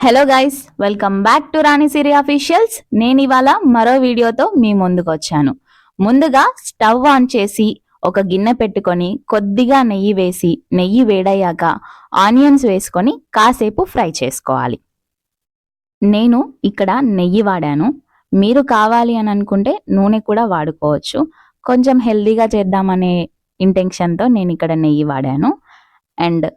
Hello guys welcome back to Rani Siri officials నేను ఇవాళ మరో వీడియోతో మీ ముందుకు వచ్చాను. ముందుగా స్టవ్ ఆన్ చేసి ఒక గిన్నె పెట్టుకొని కొద్దిగా నెయ్యి వేసి నెయ్యి వేడయ్యాక ఆనియన్స్ వేసుకొని కాసేపు ఫ్రై చేసుకోవాలి. నేను ఇక్కడ నెయ్యి వాడాను. మీరు కావాలి అని అనుకుంటే నూనె కూడా వాడుకోవచ్చు. కొంచెం హెల్దీగా చేద్దామనే ఇంటెన్షన్తో నేను ఇక్కడ నెయ్యి వాడాను. అండ్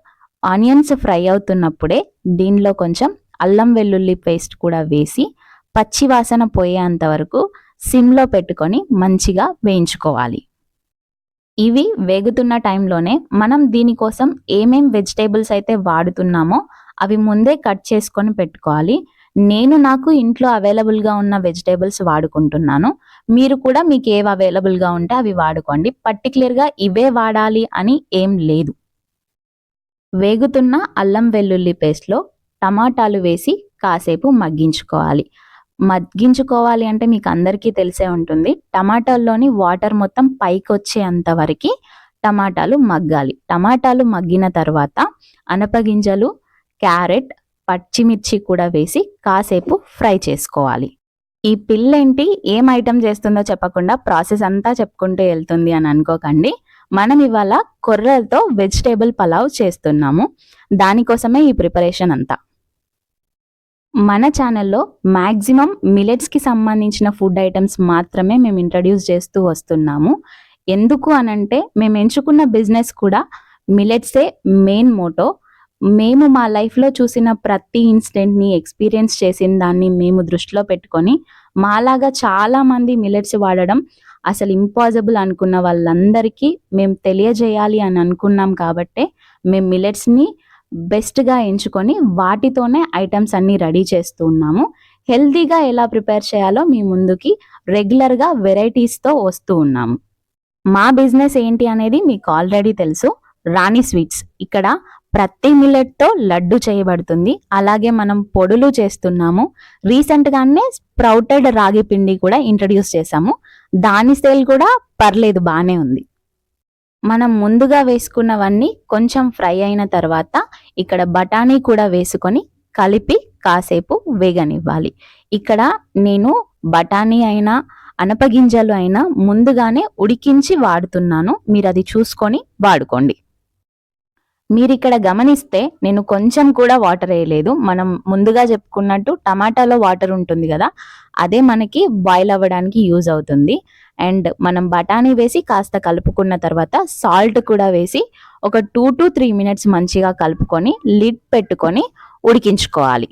ఆనియన్స్ ఫ్రై అవుతున్నప్పుడే దీనిలో కొంచెం అల్లం వెల్లుల్లి పేస్ట్ కూడా వేసి పచ్చి వాసన పోయేంత వరకు సిమ్లో పెట్టుకొని మంచిగా వేయించుకోవాలి. ఇవి వేగుతున్న టైంలోనే మనం దీనికోసం ఏమేం వెజిటేబుల్స్ అయితే వాడుతున్నామో అవి ముందే కట్ చేసుకొని పెట్టుకోవాలి. నేను నాకు ఇంట్లో అవైలబుల్గా ఉన్న వెజిటేబుల్స్ వాడుకుంటున్నాను. మీరు కూడా మీకు ఏవి అవైలబుల్గా ఉంటే అవి వాడుకోండి. పర్టికులర్గా ఇవే వాడాలి అని ఏం లేదు. వేగుతున్న అల్లం వెల్లుల్లి పేస్ట్లో టమాటాలు వేసి కాసేపు మగ్గించుకోవాలి. మగ్గించుకోవాలి అంటే మీకు అందరికీ తెలిసే ఉంటుంది. టమాటాల్లోని వాటర్ మొత్తం పైకి వచ్చేంత వరకు టమాటాలు మగ్గాలి. టమాటాలు మగ్గిన తర్వాత అనపగింజలు క్యారెట్ పచ్చిమిర్చి కూడా వేసి కాసేపు ఫ్రై చేసుకోవాలి. ఈ పిల్లేంటి ఏం ఐటమ్ చేస్తుందో చెప్పకుండా ప్రాసెస్ అంతా చెప్పుకుంటూ వెళ్తుంది అని అనుకోకండి. మనం ఇవాళ కొర్రలతో వెజిటేబుల్ పలావ్ చేస్తున్నాము. దానికోసమే ఈ ప్రిపరేషన్ అంతా. మన ఛానల్లో మ్యాక్సిమం మిలెట్స్కి సంబంధించిన ఫుడ్ ఐటమ్స్ మాత్రమే మేము ఇంట్రడ్యూస్ చేస్తూ వస్తున్నాము. ఎందుకు అనంటే మేము ఎంచుకున్న బిజినెస్ కూడా మిలెట్సే మెయిన్ మోటో. మేము మా లైఫ్లో చూసిన ప్రతి ఇన్సిడెంట్ని ఎక్స్పీరియన్స్ చేసిన దాన్ని మేము దృష్టిలో పెట్టుకొని మాలాగా చాలామంది మిలెట్స్ వాడడం అసలు ఇంపాసిబుల్ అనుకున్న వాళ్ళందరికీ మేము తెలియజేయాలి అని అనుకున్నాం కాబట్టే మేము మిలెట్స్ని బెస్ట్గా ఎంచుకొని వాటితోనే ఐటమ్స్ అన్నీ రెడీ చేస్తూ ఉన్నాము. హెల్తీగా ఎలా ప్రిపేర్ చేయాలో మీ ముందుకి రెగ్యులర్గా వెరైటీస్తో వస్తూ ఉన్నాము. మా బిజినెస్ ఏంటి అనేది మీకు ఆల్రెడీ తెలుసు. రాణి స్వీట్స్. ఇక్కడ ప్రతి మిల్లెట్తో లడ్డు చేయబడుతుంది. అలాగే మనం పొడులు చేస్తున్నాము. రీసెంట్గానే స్ప్రౌటెడ్ రాగి పిండి కూడా ఇంట్రడ్యూస్ చేశాము. దాని సేల్ కూడా పర్లేదు బాగానే ఉంది. మనం ముందుగా వేసుకున్నవన్నీ కొంచెం ఫ్రై అయిన తర్వాత ఇక్కడ బఠానీ కూడా వేసుకొని కలిపి కాసేపు వేగనివ్వాలి. ఇక్కడ నేను బఠానీ అయినా అనపగింజలు అయినా ముందుగానే ఉడికించి వాడుతున్నాను. మీరు అది చూసుకొని వాడుకోండి. మీరు ఇక్కడ గమనిస్తే నేను కొంచెం కూడా వాటర్ వేయలేదు. మనం ముందుగా చెప్పుకున్నట్టు టమాటాలో వాటర్ ఉంటుంది కదా అదే మనకి బాయిల్ అవ్వడానికి యూజ్ అవుతుంది. అండ్ మనం బఠానీ వేసి కాస్త కలుపుకున్న తర్వాత సాల్ట్ కూడా వేసి ఒక టూ టు త్రీ మినిట్స్ మంచిగా కలుపుకొని లిడ్ పెట్టుకొని ఉడికించుకోవాలి.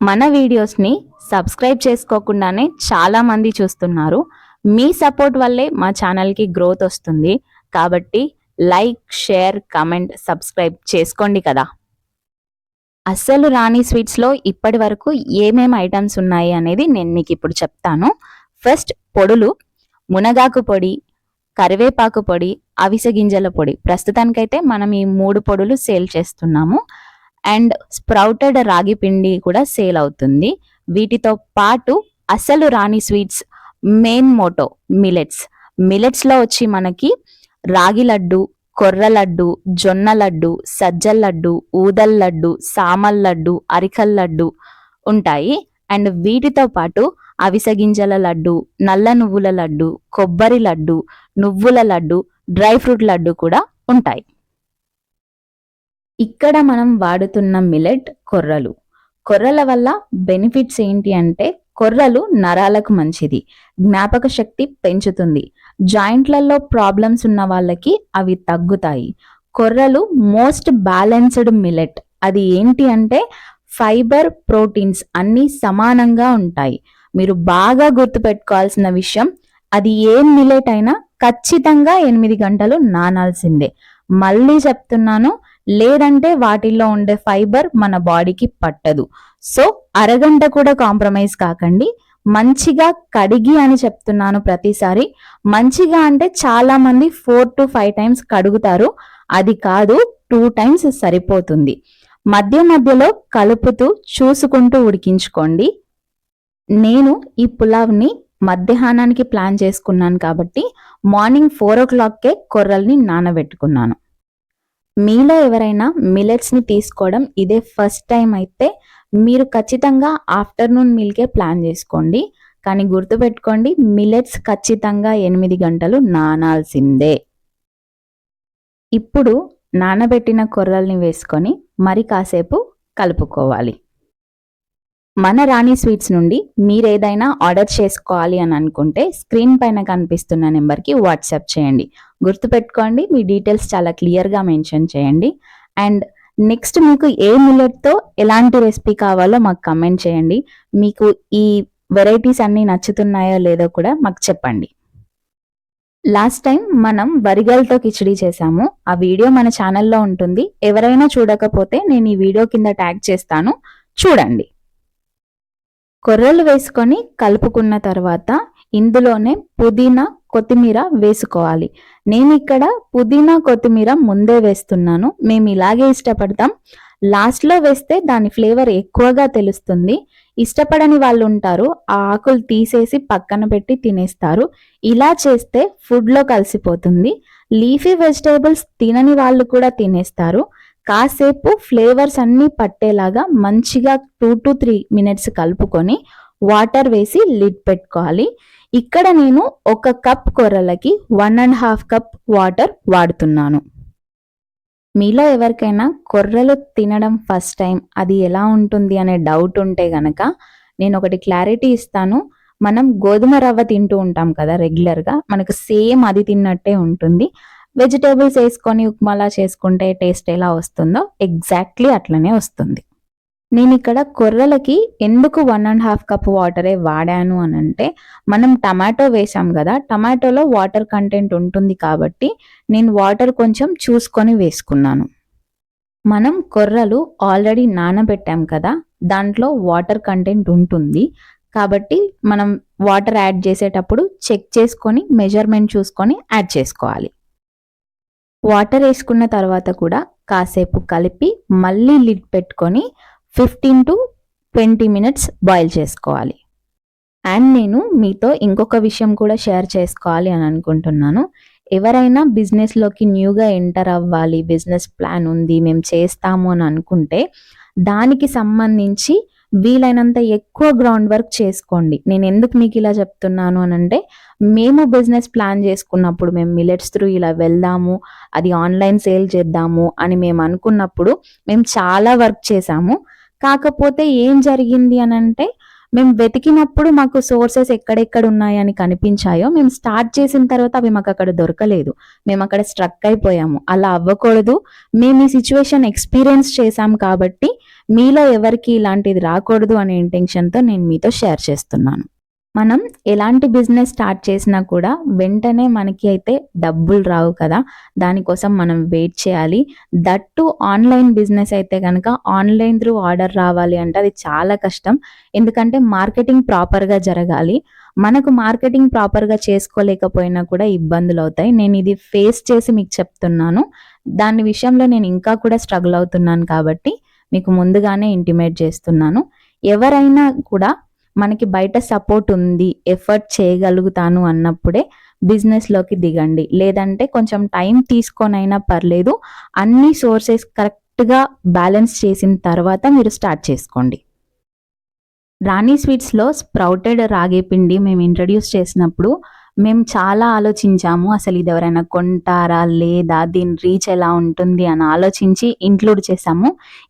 మన వీడియోస్ని సబ్స్క్రైబ్ చేసుకోకుండానే చాలామంది చూస్తున్నారు. మీ సపోర్ట్ వల్లే మా ఛానల్కి గ్రోత్ వస్తుంది. కాబట్టి లైక్ షేర్ కమెంట్ సబ్స్క్రైబ్ చేసుకోండి కదా. అస్సలు రాణి స్వీట్స్లో ఇప్పటి వరకు ఏమేమి ఐటమ్స్ ఉన్నాయి అనేది నేను మీకు ఇప్పుడు చెప్తాను. ఫస్ట్ పొడులు మునగాకు పొడి కరివేపాకు పొడి అవిసె గింజల పొడి. ప్రస్తుతానికైతే మనం ఈ మూడు పొడులు సేల్ చేస్తున్నాము. అండ్ స్ప్రౌటెడ్ రాగి పిండి కూడా సేల్ అవుతుంది. వీటితో పాటు అసలు Rani sweets main motto millets. మిలెట్స్లో వచ్చి మనకి రాగి లడ్డు కొర్ర లడ్డు జొన్న లడ్డు సజ్జల లడ్డు ఊదల్ లడ్డు సామల్ లడ్డు అరికల్ లడ్డు ఉంటాయి. అండ్ వీటితో పాటు అవిసె గింజల లడ్డు నల్ల నువ్వుల లడ్డు కొబ్బరి లడ్డు నువ్వుల లడ్డు డ్రై ఫ్రూట్ లడ్డు కూడా ఉంటాయి. ఇక్కడ మనం వాడుతున్న మిలెట్ కొర్రలు. కొర్రల వల్ల బెనిఫిట్స్ ఏంటి అంటే కొర్రలు నరాలకు మంచిది. జ్ఞాపక శక్తి పెంచుతుంది. జాయింట్లలో ప్రాబ్లమ్స్ ఉన్న వాళ్ళకి అవి తగ్గుతాయి. కొర్రలు మోస్ట్ బ్యాలెన్స్డ్ మిలెట్ అది ఏంటి అంటే ఫైబర్ ప్రోటీన్స్ అన్నీ సమానంగా ఉంటాయి. మీరు బాగా గుర్తుపెట్టుకోవాల్సిన విషయం అది ఏ మిలెట్ అయినా ఖచ్చితంగా ఎనిమిది గంటలు నానాల్సిందే. మళ్ళీ చెప్తున్నాను లేదంటే వాటిల్లో ఉండే ఫైబర్ మన బాడీకి పట్టదు. సో అరగంట కూడా కాంప్రమైజ్ కాకండి. మంచిగా కడిగి అని చెప్తున్నాను ప్రతిసారి. మంచిగా అంటే చాలా మంది ఫోర్ టు ఫైవ్ టైమ్స్ కడుగుతారు. అది కాదు టూ టైమ్స్ సరిపోతుంది. మధ్య మధ్యలో కలుపుతూ చూసుకుంటూ ఉడికించుకోండి. నేను ఈ పులావ్ని మధ్యాహ్నానికి ప్లాన్ చేసుకున్నాను కాబట్టి మార్నింగ్ ఫోర్ ఓ క్లాక్కే కొర్రల్ని నానబెట్టుకున్నాను. మీలో ఎవరైనా మిలెట్స్ని తీసుకోవడం ఇదే ఫస్ట్ టైం అయితే మీరు ఖచ్చితంగా ఆఫ్టర్నూన్ మీల్కే ప్లాన్ చేసుకోండి. కానీ గుర్తుపెట్టుకోండి మిలెట్స్ ఖచ్చితంగా ఎనిమిది గంటలు నానాల్సిందే. ఇప్పుడు నానబెట్టిన కొర్రల్ని వేసుకొని మరి కాసేపు కలుపుకోవాలి. మన రాణి స్వీట్స్ నుండి మీరు ఏదైనా ఆర్డర్ చేసుకోవాలి అని అనుకుంటే స్క్రీన్ పైన కనిపిస్తున్న నెంబర్కి వాట్సాప్ చేయండి. గుర్తుపెట్టుకోండి మీ డీటెయిల్స్ చాలా క్లియర్గా మెన్షన్ చేయండి. అండ్ నెక్స్ట్ మీకు ఏ మిల్లెట్తో ఎలాంటి రెసిపీ కావాలో మాకు కమెంట్ చేయండి. మీకు ఈ వెరైటీస్ అన్నీ నచ్చుతున్నాయో లేదో కూడా మాకు చెప్పండి. లాస్ట్ టైం మనం వరిగల్తో కిచడీ చేసాము. ఆ వీడియో మన ఛానల్లో ఉంటుంది. ఎవరైనా చూడకపోతే నేను ఈ వీడియో కింద ట్యాగ్ చేస్తాను. చూడండి. కొర్రలు వేసుకొని కలుపుకున్న తర్వాత ఇందులోనే పుదీనా కొత్తిమీర వేసుకోవాలి. నేను ఇక్కడ పుదీనా కొత్తిమీర ముందే వేస్తున్నాను. మేము ఇలాగే ఇష్టపడతాం. లాస్ట్లో వేస్తే దాని ఫ్లేవర్ ఎక్కువగా తెలుస్తుంది. ఇష్టపడని వాళ్ళు ఉంటారు. ఆ ఆకులు తీసేసి పక్కన పెట్టి తినేస్తారు. ఇలా చేస్తే ఫుడ్లో కలిసిపోతుంది. లీఫీ వెజిటేబుల్స్ తినని వాళ్ళు కూడా తినేస్తారు. కాసేపు ఫ్లేవర్స్ అన్నీ పట్టేలాగా మంచిగా టూ టు త్రీ మినిట్స్ కలుపుకొని వాటర్ వేసి లిడ్ పెట్టుకోవాలి. ఇక్కడ నేను ఒక cup కొర్రలకి one and half cup water వాడుతున్నాను. మీలో ఎవరికైనా కొర్రలు తినడం ఫస్ట్ టైం అది ఎలా ఉంటుంది అనే డౌట్ ఉంటే గనక నేను ఒకటి క్లారిటీ ఇస్తాను. మనం గోధుమ రవ్వ తింటూ ఉంటాం కదా రెగ్యులర్గా మనకు సేమ్ అది తిన్నట్టే ఉంటుంది. వెజిటేబుల్స్ వేసుకొని ఉప్మాలా చేసుకుంటే టేస్ట్ ఎలా వస్తుందో ఎగ్జాక్ట్లీ అట్లనే వస్తుంది. నేను ఇక్కడ కొర్రలకి ఎందుకు వన్ అండ్ హాఫ్ కప్ వాటరే వాడాను అని అంటే మనం టమాటో వేసాం కదా టమాటోలో వాటర్ కంటెంట్ ఉంటుంది కాబట్టి నేను వాటర్ కొంచెం చూసుకొని వేసుకున్నాను. మనం కొర్రలు ఆల్రెడీ నానబెట్టాం కదా దాంట్లో వాటర్ కంటెంట్ ఉంటుంది కాబట్టి మనం వాటర్ యాడ్ చేసేటప్పుడు చెక్ చేసుకొని మెజర్మెంట్ చూసుకొని యాడ్ చేసుకోవాలి. వాటర్ వేసుకున్న తర్వాత కూడా కాసేపు కలిపి మళ్ళీ లిడ్ పెట్టుకొని fifteen to twenty minutes boil చేసుకోవాలి. అండ్ నేను మీతో ఇంకొక విషయం కూడా షేర్ చేసుకోవాలి అని అనుకుంటున్నాను. ఎవరైనా బిజినెస్లోకి న్యూగా ఎంటర్ అవ్వాలి బిజినెస్ ప్లాన్ ఉంది మేము చేస్తాము అని అనుకుంటే దానికి సంబంధించి వీలైనంత ఎక్కువ గ్రౌండ్ వర్క్ చేసుకోండి. నేను ఎందుకు మీకు ఇలా చెప్తున్నాను అని అంటే మేము బిజినెస్ ప్లాన్ చేసుకున్నప్పుడు మేము మిలెట్స్ త్రూ ఇలా వెళ్దాము అది ఆన్లైన్ సేల్ చేద్దాము అని మేము అనుకున్నప్పుడు మేము చాలా వర్క్ చేసాము కాకపోతే ఏం జరిగింది అని అంటే మేము వెతికినప్పుడు మాకు సోర్సెస్ ఎక్కడెక్కడ ఉన్నాయని కనిపించాయో మేము స్టార్ట్ చేసిన తర్వాత అవి మాకు అక్కడ దొరకలేదు. మేము అక్కడ స్ట్రక్ అయిపోయాము. అలా అవ్వకూడదు. మేము ఈ సిచ్యువేషన్ ఎక్స్పీరియన్స్ చేసాం కాబట్టి మీలో ఎవరికి ఇలాంటిది రాకూడదు అనే ఇంటెన్షన్తో నేను మీతో షేర్ చేస్తున్నాను. మనం ఎలాంటి బిజినెస్ స్టార్ట్ చేసినా కూడా వెంటనే మనకి అయితే డబ్బులు రావు కదా. దానికోసం మనం వెయిట్ చేయాలి. దట్టు ఆన్లైన్ బిజినెస్ అయితే కనుక ఆన్లైన్ త్రూ ఆర్డర్ రావాలి అంటే అది చాలా కష్టం. ఎందుకంటే మార్కెటింగ్ ప్రాపర్గా జరగాలి. మనకు మార్కెటింగ్ ప్రాపర్గా చేసుకోలేకపోయినా కూడా ఇబ్బందులు అవుతాయి. నేను ఇది ఫేస్ చేసి మీకు చెప్తున్నాను. దాని విషయంలో నేను ఇంకా కూడా స్ట్రగుల్ అవుతున్నాను కాబట్టి మీకు ముందుగానే ఇంటిమేట్ చేస్తున్నాను. ఎవరైనా కూడా మనకి బయట సపోర్ట్ ఉంది ఎఫర్ట్ చేయగలుగుతాను అన్నప్పుడే బిజినెస్లోకి దిగండి. లేదంటే కొంచెం టైం తీసుకొనైనా పర్లేదు అన్ని సోర్సెస్ కరెక్ట్గా బ్యాలెన్స్ చేసిన తర్వాత మీరు స్టార్ట్ చేసుకోండి. రాణి స్వీట్స్లో స్ప్రౌటెడ్ రాగి పిండి మేము ఇంట్రడ్యూస్ చేసినప్పుడు మేము చాలా ఆలోచించాము అసలు ఇది ఎవరైనా కొంటారా లేదా దీని రీచ్ ఎలా ఉంటుంది అని ఆలోచించి ఇంక్లూడ్ చేసాము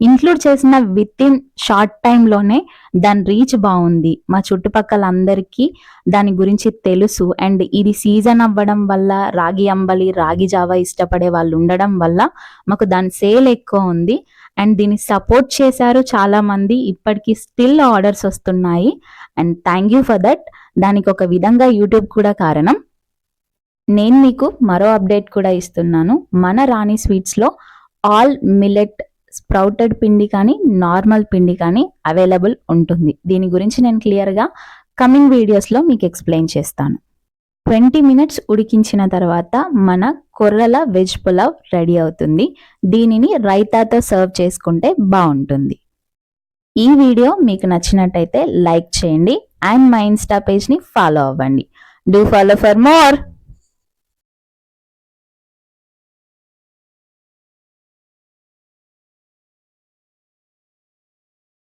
ఇంక్లూడ్ చేసిన విత్ ఇన్ షార్ట్ టైంలోనే దాని రీచ్ బాగుంది. మా చుట్టుపక్కల అందరికీ దాని గురించి తెలుసు. అండ్ ఇది సీజన్ అవ్వడం వల్ల రాగి అంబలి రాగి జావా ఇష్టపడే వాళ్ళు ఉండడం వల్ల మాకు దాని సేల్ ఎక్కువ ఉంది. అండ్ దీన్ని సపోర్ట్ చేశారు చాలామంది. ఇప్పటికీ స్టిల్ ఆర్డర్స్ వస్తున్నాయి. And thank you for that దానికి ఒక విధంగా యూట్యూబ్ కూడా కారణం. నేను మీకు మరో అప్డేట్ కూడా ఇస్తున్నాను. మన రాణి స్వీట్స్లో ఆల్ మిల్లెట్ స్ప్రౌటెడ్ పిండి కానీ నార్మల్ పిండి కానీ అవైలబుల్ ఉంటుంది. దీని గురించి నేను క్లియర్గా కమింగ్ వీడియోస్లో మీకు ఎక్స్ప్లెయిన్ చేస్తాను. ట్వంటీ మినిట్స్ ఉడికించిన తర్వాత మన కొర్రల వెజ్ పులావ్ రెడీ అవుతుంది. దీనిని రైతాతో సర్వ్ చేసుకుంటే బాగుంటుంది. ఈ వీడియో మీకు నచ్చినట్టయితే లైక్ చేయండి అండ్ మా ఇన్స్టా పేజ్ని ఫాలో అవ్వండి. Do follow for more!